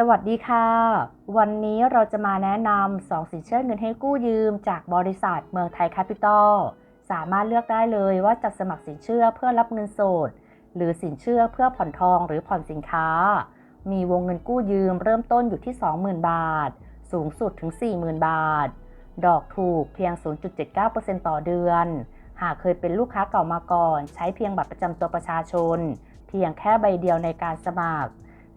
สวัสดีค่ะ วันนี้เราจะมาแนะนำ2สินเชื่อเงินให้กู้ยืม จากบริษัทเมืองไทยแคปิตอลสามารถเลือกได้เลยว่าจะสมัครสินเชื่อเพื่อรับเงินสด หรือสินเชื่อเพื่อผ่อนทองหรือผ่อนสินค้า มีวงเงินกู้ยืมเริ่มต้นอยู่ที่ 20,000 บาท สูงสุดถึง 40,000 บาท ดอกถูกเพียง 0.79%ต่อเดือน หากเคยเป็นลูกค้าเก่ามาก่อน ใช้เพียงบัตรประจำตัวประชาชน เพียงแค่ใบเดียวในการสมัคร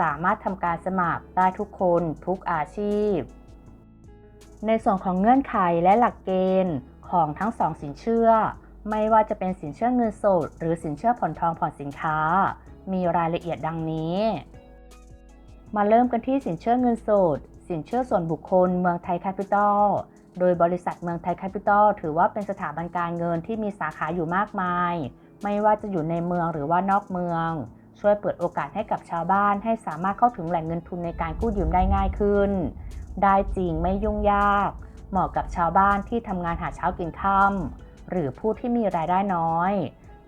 สามารถทำการสมัครได้ทุกคนทุกอาชีพ ในส่วนของเงื่อนไขและหลักเกณฑ์ของทั้งสองสินเชื่อ ไม่ว่าจะเป็นสินเชื่อเงินสด หรือสินเชื่อผ่อนทองผ่อนสินค้า มีรายละเอียดดังนี้ มาเริ่มกันที่สินเชื่อเงินสด สินเชื่อส่วนบุคคลเมืองไทยแคปิตอลโดยบริษัทเมืองไทยแคปิตอลถือว่าเป็นสถาบันการเงินที่มีสาขาอยู่มากมาย ไม่ว่าจะอยู่ในเมืองหรือว่านอกเมือง ช่วยเปิดโอกาสให้กับชาวบ้านให้สามารถเข้าถึงแหล่งเงินทุนในการกู้ยืมได้ง่ายขึ้น ได้จริงไม่ยุ่งยาก เหมาะกับชาวบ้านที่ทำงานหาเช้ากินค่ำหรือผู้ที่มีรายได้น้อย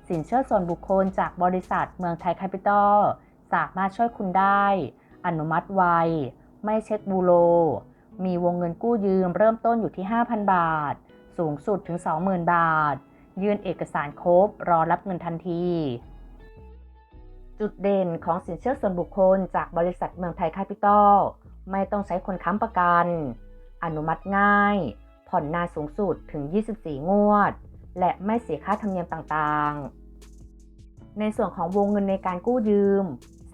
สินเชื่อส่วนบุคคลจากบริษัทเมืองไทยแคปิตอลสามารถช่วยคุณได้ อนุมัติไว ไม่เช็คบูโร มีวงเงินกู้ยืมเริ่มต้นอยู่ที่ 5,000 บาท สูงสุดถึง 20,000 บาท ยื่นเอกสารครบรอรับเงินทันที จุดเด่นของสินเชื่อส่วนบุคคลจากบริษัทเมืองไทยแคปิตอลไม่ต้องใช้คนค้ำประกัน อนุมัติง่าย ผ่อนนานสูงสุดถึง 24 งวด และไม่เสียค่าธรรมเนียมต่างๆ ในส่วนของวงเงินในการกู้ยืม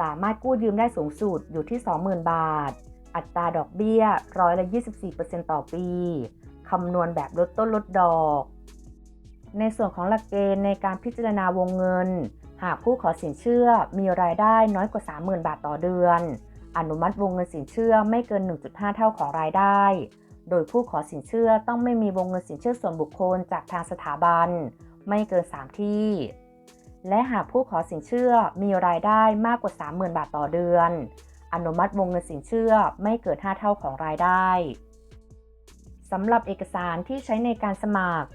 สามารถกู้ยืมได้สูงสุดอยู่ที่ 20,000 บาท อัตราดอกเบี้ยร้อยละ 24%ต่อปี คำนวณแบบลดต้นลดดอก ในส่วนของหลักเกณฑ์ในการพิจารณาวงเงิน หากผู้ขอสินเชื่อมีรายได้น้อยกว่า 30,000 บาทต่อเดือน อนุมัติวงเงินสินเชื่อไม่เกิน 1.5 เท่าของรายได้ โดยผู้ขอสินเชื่อต้องไม่มีวงเงินสินเชื่อส่วนบุคคลจากทางสถาบัน ไม่เกิน 3 ที่ และหากผู้ขอสินเชื่อมีรายได้มากกว่า 30,000 บาทต่อเดือน อนุมัติวงเงินสินเชื่อไม่เกิน 5 เท่าของรายได้สำหรับเอกสารที่ใช้ในการสมัคร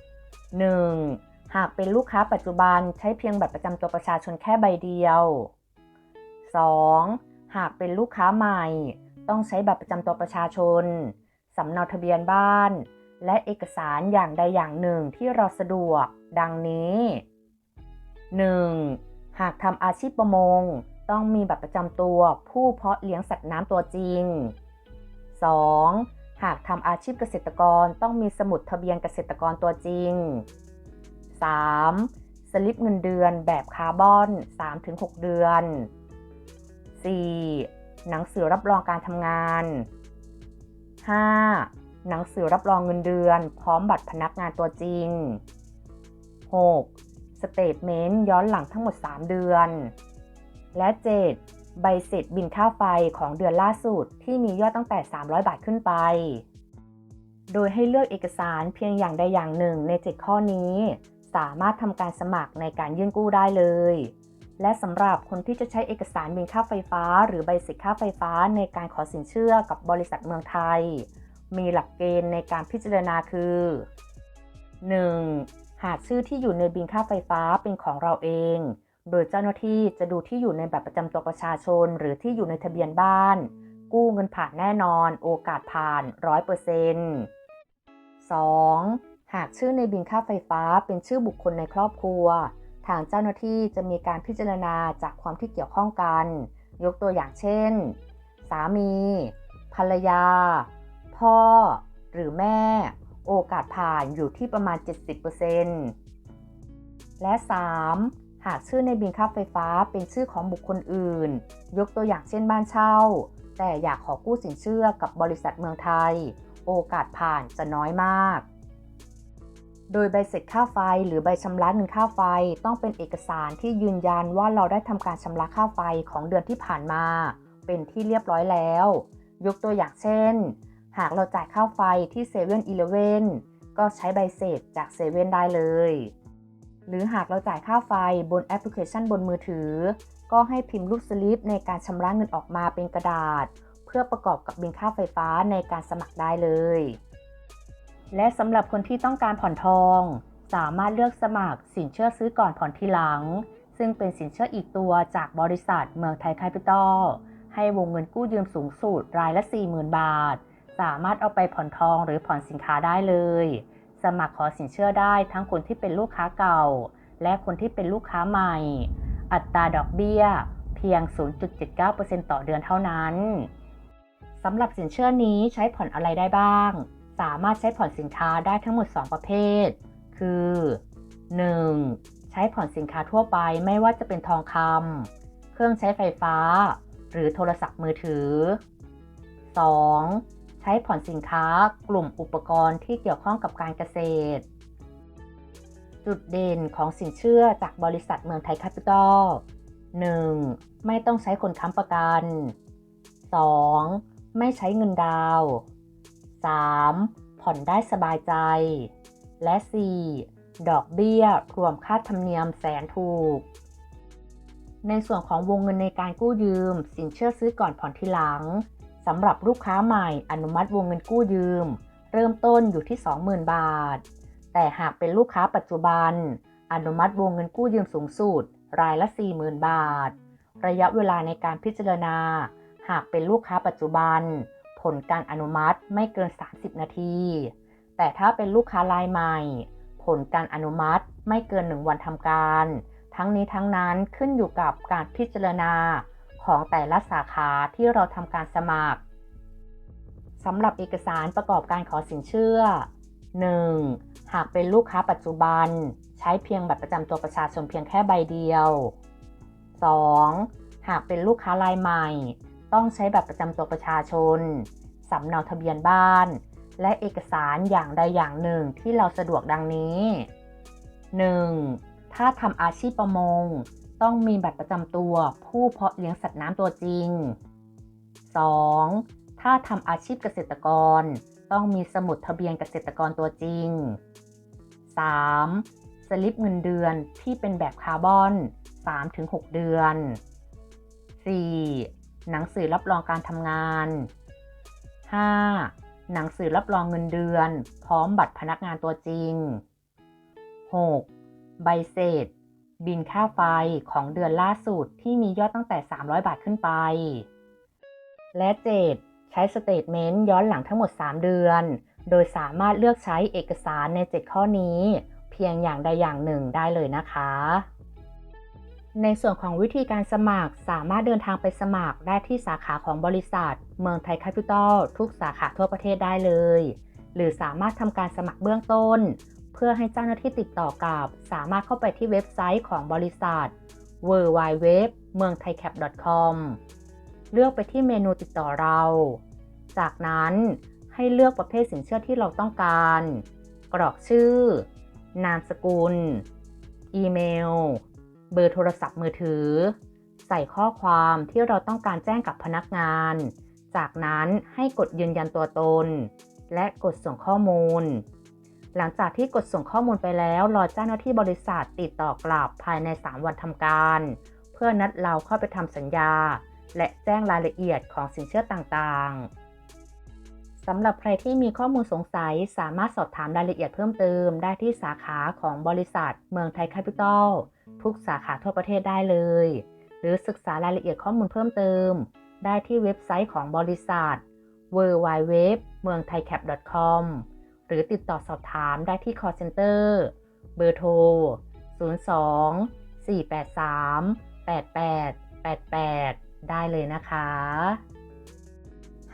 1. หากเป็นลูกค้าปัจจุบันใช้เพียงบัตรประจำตัวประชาชนแค่ใบเดียว 2. หากเป็นลูกค้าใหม่ ต้องใช้บัตรประจำตัวประชาชนสำเนาทะเบียนบ้าน และเอกสารอย่างใดอย่างหนึ่งที่เราสะดวก ดังนี้ 1. หากทำอาชีพประมง ต้องมีบัตรประจำตัวผู้เพาะเลี้ยงสัตว์น้ำตัวจริง 2. หากทำอาชีพเกษตรกรต้องมีสมุดทะเบียนเกษตรกรตัวจริง 3. สลิปเงินเดือนแบบคาร์บอน 3-6 เดือน 4. หนังสือรับรองการทำงาน 5. หนังสือรับรองเงินเดือน พร้อมบัตรพนักงานตัวจริง 6. สเตทเมนต์ย้อนหลังทั้งหมด 3 เดือน และ 7. ใบเสร็จบินค่าไฟของเดือนล่าสุดที่มียอดตั้งแต่ 300 บาทขึ้นไป โดยให้เลือกเอกสารเพียงอย่างใดอย่างหนึ่งใน 7 ข้อนี้ สามารถทำการสมัครในการยื่นกู้ได้เลย และสำหรับคนที่จะใช้เอกสารบินค่าไฟฟ้า หรือใบเสร็จค่าไฟฟ้าในการขอสินเชื่อกับบริษัทเมืองไทย มีหลักเกณฑ์ในการพิจารณาคือ 1. หากชื่อที่อยู่ในบินค่าไฟฟ้าเป็นของเราเอง โดยเจ้าหน้าที่จะดูที่อยู่ในบัตรประจำตัวประชาชน หรือที่อยู่ในทะเบียนบ้าน กู้เงินผ่านแน่นอน โอกาสผ่าน 100% 2. หากชื่อในบินค่าไฟฟ้าเป็นชื่อบุคคลในครอบครัว ทางเจ้าหน้าที่จะมีการพิจารณาจากความที่เกี่ยวข้องกัน ยกตัวอย่างเช่น สามี ภรรยา พ่อ หรือแม่ โอกาสผ่านอยู่ที่ประมาณ 70%และ 3. หากชื่อในบินค่าไฟฟ้าเป็นชื่อของบุคคลอื่น ยกตัวอย่างเช่นบ้านเช่า แต่อยากขอกู้สินเชื่อกับบริษัทเมืองไทย โอกาสผ่านจะน้อยมาก โดยใบเสร็จค่าไฟหรือใบชำระเงินค่าไฟ ต้องเป็นเอกสารที่ยืนยันว่าเราได้ทำการชำระค่าไฟของเดือนที่ผ่านมา เป็นที่เรียบร้อยแล้ว ยกตัวอย่างเช่น หากเราจ่ายค่าไฟที่7 e เ e ่ e อก็ใช้ใบเสร็จจากเซเว่นได้เลย หรือหากเราจ่ายค่าไฟบนแอปพลิเคชันบนมือถือ ก็ให้พิมพ์รูปสลิปในการชำระเงินออกมาเป็นกระดาษ เพื่อประกอบกับบินค่าไฟฟ้าในการสมัครได้เลย และสำหรับคนที่ต้องการผ่อนทอง สามารถเลือกสมัครสินเชื่อซื้อก่อนผ่อนทีหลัง ซึ่งเป็นสินเชื่ออีกตัวจากบริษัทเมืองไทยแคปิตอลให้วงเงินกู้ยืมสูงสุดรายละ 40,000 บาท สามารถเอาไปผ่อนทองหรือผ่อนสินค้าได้เลย สมัครขอสินเชื่อได้ทั้งคนที่เป็นลูกค้าเก่า และคนที่เป็นลูกค้าใหม่ อัตราดอกเบี้ย เพียง 0.79%ต่อเดือนเท่านั้นสำหรับสินเชื่อนี้ใช้ผ่อนอะไรได้บ้าง สามารถใช้ผ่อนสินค้าได้ทั้งหมด 2 ประเภท คือ 1. ใช้ผ่อนสินค้าทั่วไปไม่ว่าจะเป็นทองคำเครื่องใช้ไฟฟ้า หรือโทรศัพท์มือถือ 2. ใช้ผ่อนสินค้ากลุ่มอุปกรณ์ที่เกี่ยวข้องกับการเกษตร จุดเด่นของสินเชื่อจากบริษัทเมืองไทยแคปิตอล 1. ไม่ต้องใช้คนค้ำประกัน 2. ไม่ใช้เงินดาวน์ 3. ผ่อนได้สบายใจ และ 4. ดอกเบี้ยรวมค่าธรรมเนียมแสนถูก ในส่วนของวงเงินในการกู้ยืม สินเชื่อซื้อก่อนผ่อนทีหลังสำหรับลูกค้าใหม่อนุมัติวงเงินกู้ยืม เริ่มต้นอยู่ที่ 20,000 บาท แต่หากเป็นลูกค้าปัจจุบัน อนุมัติวงเงินกู้ยืมสูงสุด รายละ 40,000 บาท ระยะเวลาในการพิจารณา หากเป็นลูกค้าปัจจุบัน ลการอนุมัติไม่เกิน 30 นาที แต่ถ้าเป็นลูกค้ารายใหม่ ผลการอนุมัติไม่เกิน 1 วันทำการ ทั้งนี้ทั้งนั้นขึ้นอยู่กับการพิจารณาของแต่ละสาขาที่เราทำการสมัครสำหรับเอกสารประกอบการขอสินเชื่อ 1. หากเป็นลูกค้าปัจจุบัน ใช้เพียงบัตรประจำตัวประชาชนเพียงแค่ใบเดียว 2. หากเป็นลูกค้ารายใหม่ ต้องใช้บัตรประจำตัวประชาชน สำเนาทะเบียนบ้าน และเอกสารอย่างใดอย่างหนึ่งที่เราสะดวกดังนี้ 1. ถ้าทำอาชีพประมง ต้องมีบัตรประจำตัวผู้เพาะเลี้ยงสัตว์น้ำตัวจริง 2. ถ้าทำอาชีพเกษตรกร ต้องมีสมุดทะเบียนเกษตรกรตัวจริง 3. สลิปเงินเดือนที่เป็นแบบคาร์บอน 3-6 เดือน 4. หนังสือรับรองการทำงาน 5. หนังสือรับรองเงินเดือน พร้อมบัตรพนักงานตัวจริง 6. ใบเสร็จ บินค่าไฟของเดือนล่าสุดที่มียอดตั้งแต่ 300 บาทขึ้นไป และ 7. ใช้สเตทเมนต์ย้อนหลังทั้งหมด 3 เดือน โดยสามารถเลือกใช้เอกสารใน 7 ข้อนี้ เพียงอย่างใดอย่างหนึ่งได้เลยนะคะ ในส่วนของวิธีการสมัครสามารถเดินทางไปสมัครได้ที่สาขาของบริษัท เมืองไทยแคปิตอลทุกสาขาทั่วประเทศได้เลย หรือสามารถทำการสมัครเบื้องต้น เพื่อให้เจ้าหน้าที่ติดต่อกับ สามารถเข้าไปที่เว็บไซต์ของบริษัท w w w เมืองไทยแคป .com เลือกไปที่เมนูติดต่อเรา จากนั้นให้เลือกประเภทสินเชื่อที่เราต้องการ กรอกชื่อ นามสกุล อีเมล เบอร์โทรศัพท์มือถือ ใส่ข้อความที่เราต้องการแจ้งกับพนักงาน จากนั้นให้กดยืนยันตัวตน และกดส่งข้อมูล หลังจากที่กดส่งข้อมูลไปแล้ว รอเจ้าหน้าที่บริษัทติดต่อกลับภายใน 3 วันทำการ เพื่อนัดเราเข้าไปทำสัญญา และแจ้งรายละเอียดของสินเชื่อต่างๆ สำหรับใครที่มีข้อมูลสงสัยสามารถสอบถามรายละเอียดเพิ่มเติมได้ที่สาขาของบริษัท เมืองไทยแคปิตอลทุกสาขาทั่วประเทศได้เลย หรือศึกษารายละเอียดข้อมูลเพิ่มเติม ได้ที่เว็บไซต์ของบริษัท w w w เมืองไทยแคป .com หรือติดต่อสอบถามได้ที่ call center เบอร์โทร 02 483 8888 ได้เลยนะคะ